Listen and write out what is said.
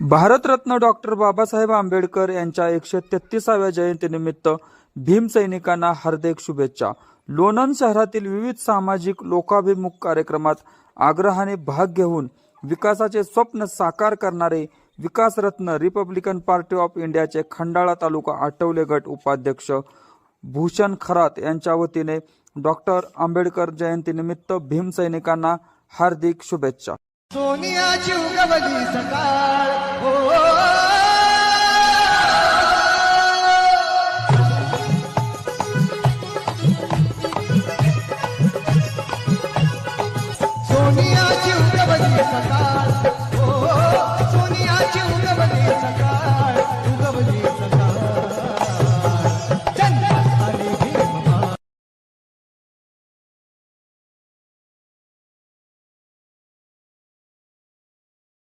Bharat Ratna doctor Babasaheb Ambedkar यांच्या एकशे तेहतीसाव्या जयंतीनिमित्त भीम सैनिकांना हार्दिक शुभेच्छा. लोणंद शहरातील विविध सामाजिक लोकाभिमुख कार्यक्रमात आग्रहाने भाग घेऊन विकासाचे स्वप्न साकार करणारे विकासरत्न रिपब्लिकन पार्टी ऑफ इंडियाचे खंडाळा तालुका आठवले गट उपाध्यक्ष भूषण खरात यांच्या वतीने डॉक्टर आंबेडकर जयंतीनिमित्त भीम सैनिकांना हार्दिक शुभेच्छा. सोनियाची उगवली सकाळ हो